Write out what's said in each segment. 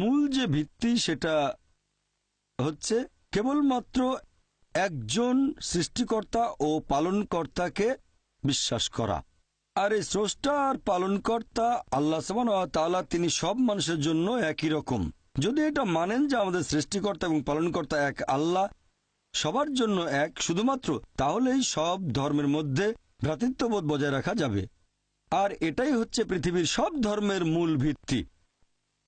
মূল যে ভিত্তি সেটা হচ্ছে কেবলমাত্র একজন সৃষ্টিকর্তা ও পালনকর্তাকে বিশ্বাস করা। আর এই স্রষ্টা আর পালনকর্তা আল্লাহ সামান তালা তিনি সব মানুষের জন্য একই রকম। যদি এটা মানেন যে আমাদের সৃষ্টিকর্তা এবং পালনকর্তা এক আল্লাহ, সবার জন্য এক শুধুমাত্র, তাহলেই সব ধর্মের মধ্যে ভ্রাতৃত্ববোধ বজায় রাখা যাবে। আর এটাই হচ্ছে পৃথিবীর সব ধর্মের মূল ভিত্তি।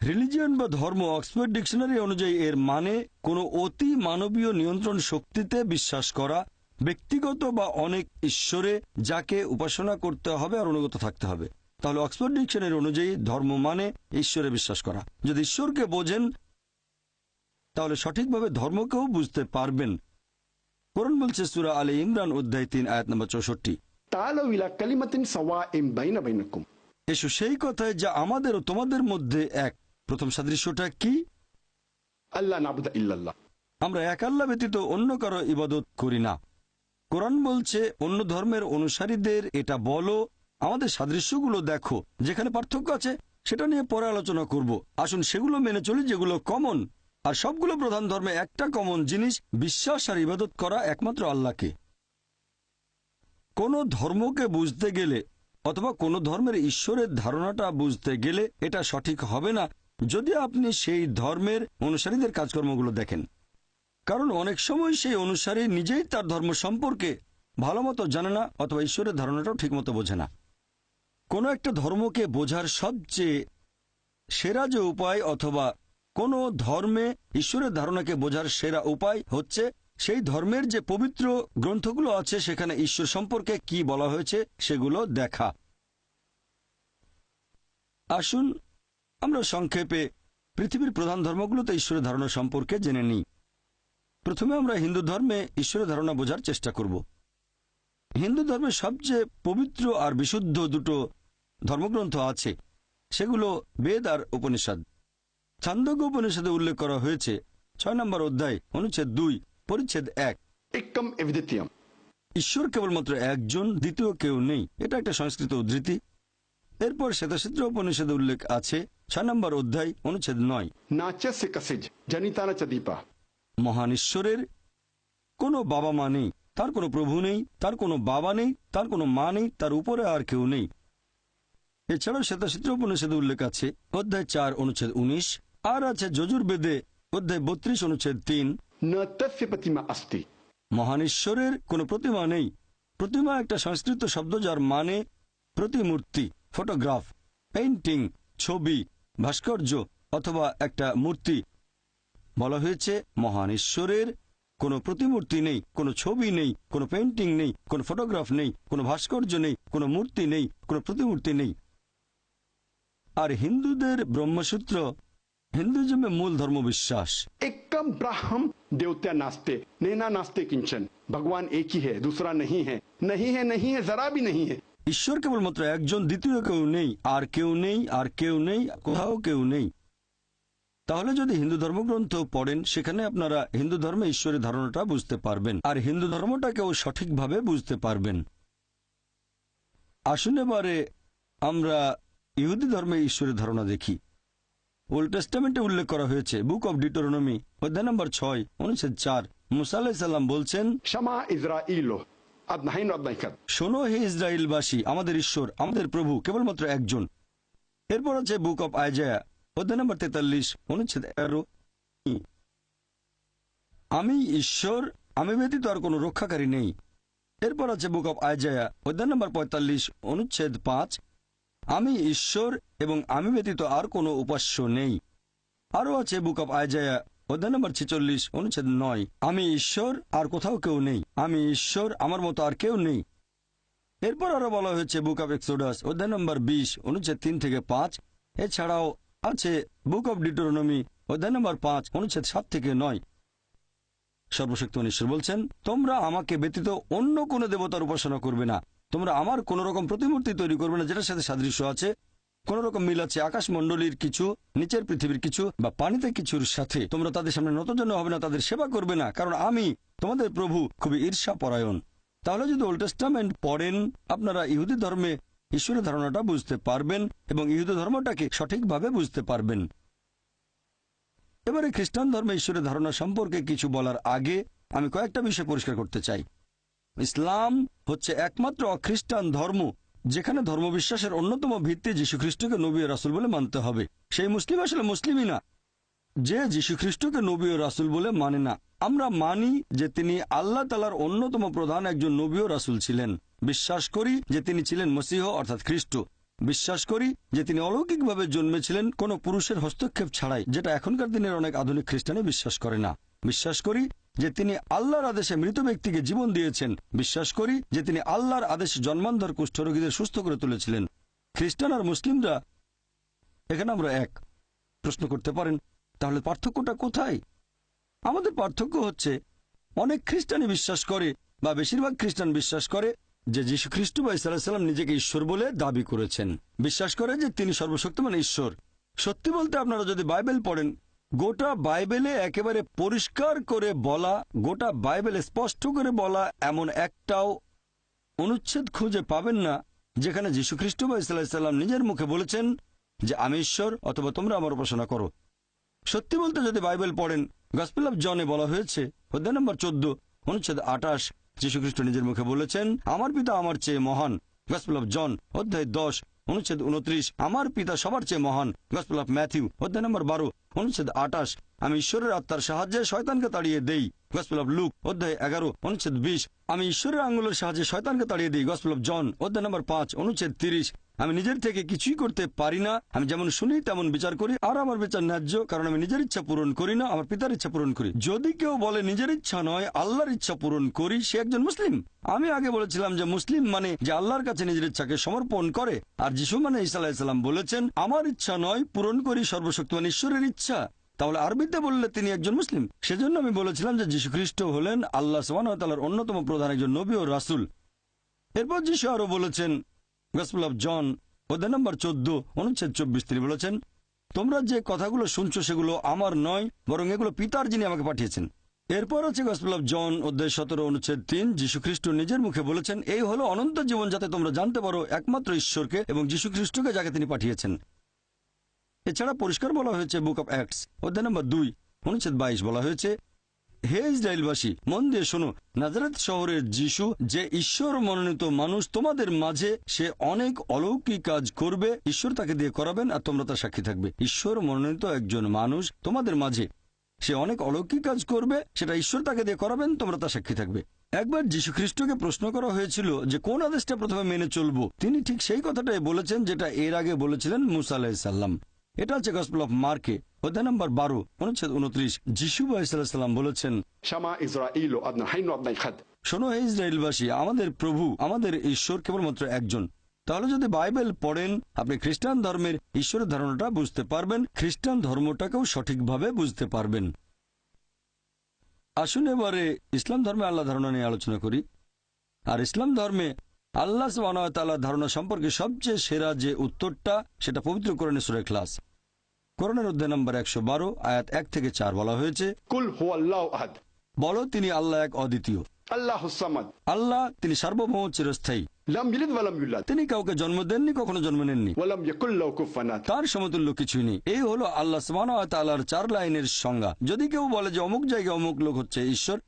রিলিজিয়ন বা ধর্ম অক্সফোর্ড ডিকশনারি অনুযায়ী এর মানে কোনো অতি মানবীয় নিয়ন্ত্রণ শক্তিতে বিশ্বাস করা ব্যক্তিগত বা অনেক ঈশ্বরে যাকে উপাসনা করতে হবে আর অনুগত থাকতে হবে। তাহলে অক্সফোর্ড ডিকশনারি অনুযায়ী ধর্ম মানে ঈশ্বরে বিশ্বাস করা। যদি ঈশ্বরকে বোঝেন তাহলে সঠিকভাবে ধর্মকেও বুঝতে পারবেন। করুন বলছে সুরা আলী ইমরান অধ্যায় তিন আয়াত নম্বর চৌষট্টি। এসো সেই কথায় যা আমাদের ও তোমাদের মধ্যে এক। প্রথম সাদৃশ্যটা কি? আল্লাহ ইল্লাল্লাহ। আমরা এক আল্লাহ ব্যতীত অন্য কারও ইবাদত করি না। কোরআন বলছে অন্য ধর্মের অনুসারীদের এটা বলো আমাদের সাদৃশ্যগুলো দেখো যেখানে পার্থক্য আছে সেটা নিয়ে পরে আলোচনা করব। আসুন সেগুলো মেনে চলি যেগুলো কমন আর সবগুলো প্রধান ধর্মে একটা কমন জিনিস বিশ্বাস আর ইবাদত করা একমাত্র আল্লাহকে। কোনো ধর্মকে বুঝতে গেলে অথবা কোনো ধর্মের ঈশ্বরের ধারণাটা বুঝতে গেলে এটা সঠিক হবে না যদি আপনি সেই ধর্মের অনুসারীদের কাজকর্মগুলো দেখেন। কারণ অনেক সময় সেই অনুসারী নিজেই তার ধর্ম সম্পর্কে ভালো মতো জানে না অথবা ঈশ্বরের ধারণাটাও ঠিকমতো বোঝে না। কোনো একটা ধর্মকে বোঝার সবচেয়ে সেরা যে উপায় অথবা কোনো ধর্মে ঈশ্বরের ধারণাকে বোঝার সেরা উপায় হচ্ছে সেই ধর্মের যে পবিত্র গ্রন্থগুলো আছে, সেখানে ঈশ্বর সম্পর্কে কি বলা হয়েছে সেগুলো দেখা। আসুন আমরা সংক্ষেপে পৃথিবীর প্রধান ধর্মগুলোতে ঈশ্বরের ধারণা সম্পর্কে জেনে নিই। প্রথমে আমরা হিন্দু ধর্মে ঈশ্বরের ধারণা বোঝার চেষ্টা করব। হিন্দু ধর্মে সবচেয়ে পবিত্র আর বিশুদ্ধ দুটো ধর্মগ্রন্থ আছে। সেগুলো বেদ আর উপনিষদ। ছান্দোগ্য উপনিষদে উল্লেখ করা হয়েছে ছয় নম্বর অধ্যায় অনুচ্ছেদ দুই পরিচ্ছেদ এক। ঈশ্বর কেবলমাত্র একজন দ্বিতীয় কেউ নেই। এটা একটা সংস্কৃত উদ্ধৃতি। এরপর শ্বেতসূত্র উপনিষদ উল্লেখ আছে ছয় নম্বর অধ্যায় অনুচ্ছেদ নয়। নাচে মহান ঈশ্বরের কোনো বাবা মা নেই তার কোনো প্রভু নেই তার কোনো বাবা নেই তার কোনো মা নেই তার উপরে আর কেউ নেই। এছাড়াও শ্বেতসূত্র উপনিষেদ উল্লেখ আছে অধ্যায় চার অনুচ্ছেদ উনিশ আর আছে যজুর বেদে অধ্যায় বত্রিশ অনুচ্ছেদ তিন। প্রতিমা আস্তি মহান ঈশ্বরের কোনো প্রতিমা নেই। প্রতিমা একটা সংস্কৃত শব্দ যার মানে প্রতিমূর্তি। ফটোগ্রাফ পেইন্টিং ছবি ভাস্কর্য অথবা একটা মূর্তি বলা হয়েছে মহান ঈশ্বরের কোনো প্রতিমূর্তি নেই কোনো ছবি নেই কোনো পেইন্টিং নেই কোনো ফটোগ্রাফ নেই কোনো ভাস্কর্য নেই কোনো মূর্তি নেই কোনো প্রতিমূর্তি নেই আর হিন্দুদের ব্রহ্মসূত্র হিন্দুজমে মূল ধর্মবিশ্বাস एकम ब्राह्म देवत्या नास्ते नैना नास्ते किंचन भगवान एक ही है दूसरा नहीं है नहीं है नहीं है जरा भी नहीं है ঈশ্বর কেবলমাত্র একজন, দ্বিতীয় কেউ নেই, আর কেউ নেই, আর কেউ নেই, কোথাও কেউ নেই। তাহলে যদি হিন্দু ধর্মগ্রন্থ পড়েন, সেখানে আপনারা হিন্দু ধর্মে ঈশ্বরের ধারণাটা বুঝতে পারবেন, আর হিন্দু ধর্মটাকেও সঠিকভাবে বুঝতে পারবেন। আসুন এবারে আমরা ইহুদি ধর্মে ঈশ্বরের ধারণা দেখি। ওল্ড টেস্টামেন্টে উল্লেখ করা হয়েছে, বুক অব ডিটোরনমি, অধ্যায় নম্বর ছয়, অনুচ্ছেদ চার। মুসা আলাহ সাল্লাম বলছেন, ক্ষমা ইসরা শোনো হে ইসরায়েলবাসী, আমাদের ঈশ্বর, আমাদের প্রভু, কেবলমাত্র একজন। এরপর আছে বুক অব আইজায়া, অধ্যায় নম্বর তেতাল্লিশ, অনুচ্ছেদ এগারো। আমি ঈশ্বর, আমি ব্যতীত আর কোনো রক্ষাকারী নেই। এরপর আছে বুক অব আইজায়া, অধ্যায় নম্বর পঁয়তাল্লিশ, অনুচ্ছেদ পাঁচ। আমি ঈশ্বর এবং আমি ব্যতীত আর কোনো উপাস্য নেই। আরও আছে বুক অব আইজায়া অধ্যায় নম্বর ছেচল্লিশ, অনুচ্ছেদ নয়। আমি ঈশ্বর, আর কোথাও কেউ নেই। আমি ঈশ্বর, আমার মতো আর কেউ নেই। এরপর আরও বলা হয়েছে বুক অব এক্সোডাস অধ্যায় নম্বর বিশ, অনুচ্ছেদ তিন থেকে পাঁচ। এছাড়াও আছে বুক অব ডিটোরনমি অধ্যায় নম্বর পাঁচ, অনুচ্ছেদ সাত থেকে নয়। সর্বশক্ত ঈশ্বর বলছেন, তোমরা আমাকে ব্যতীত অন্য কোনো দেবতার উপাসনা করবে না। তোমরা আমার কোন রকম প্রতিমূর্তি তৈরি করবে না, যেটার সাথে সাদৃশ্য আছে। কোন রকম মিল আছে আকাশমণ্ডলীর কিছু, নিচের পৃথিবীর কিছু, বা পানিতে কিছুর সাথে? তোমরা তাদের সামনে নতজন্য হবে না, তাদের সেবা করবে না, কারণ আমি তোমাদের প্রভু খুবই ঈর্ষা পরায়ণ তাহলে যদি ওল্ড টেস্টামেন্ট পড়েন, আপনারা ইহুদি ধর্মে ঈশ্বরের ধারণাটা বুঝতে পারবেন এবং ইহুদি ধর্মটাকে সঠিকভাবে বুঝতে পারবেন। এবারে খ্রিস্টান ধর্মে ঈশ্বরের ধারণা সম্পর্কে কিছু বলার আগে আমি কয়েকটা বিষয় পরিষ্কার করতে চাই। ইসলাম হচ্ছে একমাত্র অখ্রিস্টান ধর্ম যেখানে ধর্মবিশ্বাসের অন্যতম ভিত্তি যীশু খ্রিস্টকে নবী রাসুল বলে মানতে হবে। সেই মুসলিম আসলে মুসলিমই না। যে যীশু খ্রিস্টকে নবী ও রাসুল বলে মানে না। আমরা মানি যে তিনি আল্লাহ তালার অন্যতম প্রধান একজন নবী ও রাসুল ছিলেন। বিশ্বাস করি যে তিনি ছিলেন মসিহ, অর্থাৎ খ্রিস্ট। বিশ্বাস করি যে তিনি অলৌকিকভাবে জন্মেছিলেন কোনো পুরুষের হস্তক্ষেপ ছাড়াই, যেটা এখনকার দিনের অনেক আধুনিক খ্রিস্টানে বিশ্বাস করে না। বিশ্বাস করি যে তিনি আল্লাহর আদেশে মৃত ব্যক্তিকে জীবন দিয়েছেন। বিশ্বাস করি যে তিনি আল্লাহর আদেশে জন্মান্ধর কুষ্ঠরোগীদের সুস্থ করে তুলেছিলেন। খ্রিস্টান আর মুসলিমরা, এখানে আমরা এক। প্রশ্ন করতে পারেন, তাহলে পার্থক্যটা কোথায়? আমাদের পার্থক্য হচ্ছে, অনেক খ্রিস্টানই বিশ্বাস করে বা বেশিরভাগ খ্রিস্টান বিশ্বাস করে যে যীশু খ্রিস্ট বা ইসাল্লাম নিজেকে ঈশ্বর বলে দাবি করেছেন। বিশ্বাস করে যে তিনি সর্বশক্তিমান ঈশ্বর। সত্যি বলতে আপনারা যদি বাইবেল পড়েন গোটা বাইবেলে একেবারে পরিষ্কার করে বলা, গোটা বাইবেলে স্পষ্ট করে বলা এমন একটাও অনুচ্ছেদ খুঁজে পাবেন না, যেখানে যীশু খ্রিস্ট বা ইসাল্লাম নিজের মুখে বলেছেন যে, আমি ঈশ্বর অথবা তোমরা আমার উপাসনা করো। সত্যি বলতে যদি বাইবেল পড়েন, গসপেল অফ জনে বলা হয়েছে, অধ্যায় নম্বর চোদ্দ, অনুচ্ছেদ আঠাশ, যীশুখ্রিস্ট নিজের মুখে বলেছেন, আমার পিতা আমার চেয়ে মহান। গসপেল অফ জন, অধ্যায় দশ অনুচ্ছেদ উনত্রিশ, আমার পিতা সবার চেয়ে মহান। গসপেল অফ ম্যাথিউ অধ্যায় নম্বর বারো, অনুচ্ছেদ আঠাশ, আমি ঈশ্বরের আত্মার সাহায্যে শয়তানকে তাড়িয়ে দেই। গসপেল অফ লুক অধ্যায় এগারো, অনুচ্ছেদ বিশ, আমি ঈশ্বরের আঙ্গুলের সাহায্যে শয়তানকে তাড়িয়ে দিই। গসপেল অফ জন অধ্যায় নম্বর পাঁচ, অনুচ্ছেদ তিরিশ আমি নিজের থেকে কিছুই করতে পারি না। আমি যেমন শুনি, তেমন বিচার করি। আর আমার বিচার ন্যায্য, কারণ আমি নিজের ইচ্ছা পূরণ করি না, আমার পিতার ইচ্ছা পূরণ করি। যদি কেউ বলে, নিজের ইচ্ছা নয়, আল্লাহর ইচ্ছা পূরণ করি, সে একজন মুসলিম। আমি আগে বলেছিলাম যে মুসলিম মানে যে আল্লাহর কাছে নিজের ইচ্ছাকে সমর্পণ করে। আর যিশু মানে ইসা আলাহিসাল্লাম বলেছেন, আমার ইচ্ছা নয়, পূরণ করি সর্বশক্তিমান ঈশ্বরের ইচ্ছা। তাহলে আরবিতে বললে তিনি একজন মুসলিম। সেজন্য আমি বলেছিলাম যে যীশু খ্রিস্ট হলেন আল্লাহ সুবাহর অন্যতম প্রধান একজন নবী ও রাসুল। এরপর যিশু আরও বলেছেন গসপেল অফ জন অধ্যায় নম্বর চোদ্দ, অনুচ্ছেদ চব্বিশ, তিনি বলেছেন, তোমরা যে কথাগুলো শুনছো সেগুলো আমার নয়, বরং এগুলো পিতার যিনি আমাকে পাঠিয়েছেন। এরপর হচ্ছে গসপেল অফ জন অধ্যায় সতেরো, অনুচ্ছেদ তিন খ্রিস্ট নিজের মুখে বলেছেন, এই হলো অনন্ত জীবন যাতে তোমরা জানতে পারো একমাত্র ঈশ্বরকে এবং খ্রিস্টকে যাকে তিনি পাঠিয়েছেন। এছাড়া পরিষ্কার বলা হয়েছে বুক অব অ্যাক্টস অধ্যায় নম্বর দুই, অনুচ্ছেদ বাইশ বলা হয়েছে হে ইসরায়েলবাসী, মন দিয়ে শোনো, নাজারাত শহরের যিশু যে ঈশ্বর মনোনীত মানুষ তোমাদের মাঝে, সে অনেক অলৌকিক কাজ করবে, ঈশ্বর তাকে দিয়ে করাবেন আর তোমরা তার সাক্ষী থাকবে। ঈশ্বর মনোনীত একজন মানুষ তোমাদের মাঝে, সে অনেক অলৌকিক কাজ করবে, সেটা ঈশ্বর তাকে দিয়ে করাবেন, তোমরা তার সাক্ষী থাকবে। একবার যীশু খ্রিস্টকে প্রশ্ন করা হয়েছিল যে কোন আদেশটা প্রথমে মেনে চলবো, তিনি ঠিক সেই কথাটাই বলেছেন যেটা এর আগে বলেছিলেন মুসা আলাহিসাল্লাম এটা হচ্ছে গসপল অফ মার্কে অধ্যায় নম্বর বারো অনুচ্ছেদ উনত্রিশ। যিশুবা ইসলাম বলেছেন শামা ইসরাইল শোনো হে ইসরায়েলবাসী আমাদের প্রভু আমাদের ঈশ্বর কেবলমাত্র একজন। তাহলে যদি বাইবেল পড়েন আপনি খ্রিস্টান ধর্মের ঈশ্বরের ধারণাটা বুঝতে পারবেন খ্রিস্টান ধর্মটাকেও সঠিকভাবে বুঝতে পারবেন। আসুন এবারে ইসলাম ধর্মে আল্লাহ ধারণা নিয়ে আলোচনা করি। আর ইসলাম ধর্মে আল্লাহ সুবাহতাল্লাহ ধারণা সম্পর্কে সবচেয়ে সেরা যে উত্তরটা সেটা পবিত্র কোরআনে সুরে খ্লাস করোনার অধ্যায় নম্বর একশো বারো আয়াত এক থেকে চার বলা হয়েছে বলো তিনি আল্লাহ এক অদ্বিতীয়। আল্লাহ তিনি সার্বভৌম চিরস্থায়ী। তিনি কাউকে জন্ম দেননি কখনো জন্ম নেননি। তার সমতুল্য কিছুই নেই। এই হলো আল্লাহ চার লাইনের সংজ্ঞা। যদি কেউ বলে যে অমুক জায়গায় অমুক লোক হচ্ছে ঈশ্বর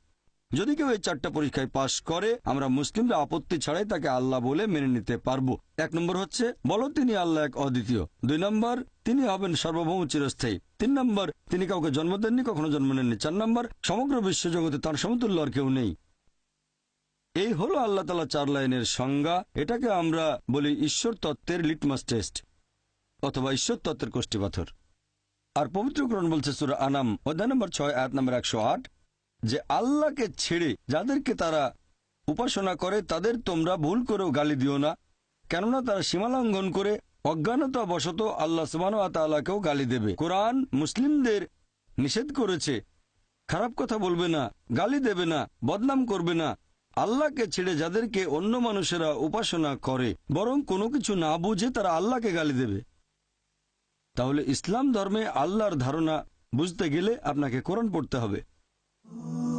যদি কেউ এই চারটা পরীক্ষায় পাশ করে, আমরা মুসলিমরা আপত্তি ছাড়াই তাকে আল্লাহ বলে মেনে নিতে পারব। এক নম্বর হচ্ছে, বলো তিনি আল্লাহ এক অদ্বিতীয়। দুই নম্বর, তিনি হবেন সর্বভৌম চিরস্থায়ী। তিন নম্বর, তিনি কাউকে জন্ম দেননি, কখনো জন্ম নেননি। চার নম্বর, সমগ্র বিশ্বজগতে তার সমতুল্য আর কেউ নেই। এই হলো আল্লাহ তালা চার লাইনের সংজ্ঞা। এটাকে আমরা বলি ঈশ্বর তত্ত্বের লিটমাস টেস্ট অথবা ঈশ্বর তত্ত্বের কোষ্ঠী পাথর। আর পবিত্রকরণ বলছে সুরা আনাম, অধ্যায় নম্বর ছয়, আয়াত নম্বর একশো আট। যে আল্লাহকে ছেড়ে যাদেরকে তারা উপাসনা করে, তাদের তোমরা ভুল করেও গালি দিও না। কেননা তারা সীমালঙ্ঘন করে অজ্ঞানতা বশত আল্লাহ তাল্লাহকেও গালি দেবে। কোরআন মুসলিমদের নিষেধ করেছে। খারাপ কথা বলবে না, গালি দেবে না, বদনাম করবে না। আল্লাহকে ছেড়ে যাদেরকে অন্য মানুষেরা উপাসনা করে, বরং কোনো কিছু না বুঝে তারা আল্লাহকে গালি দেবে। তাহলে ইসলাম ধর্মে আল্লাহর ধারণা বুঝতে গেলে আপনাকে কোরআন পড়তে হবে। Oh.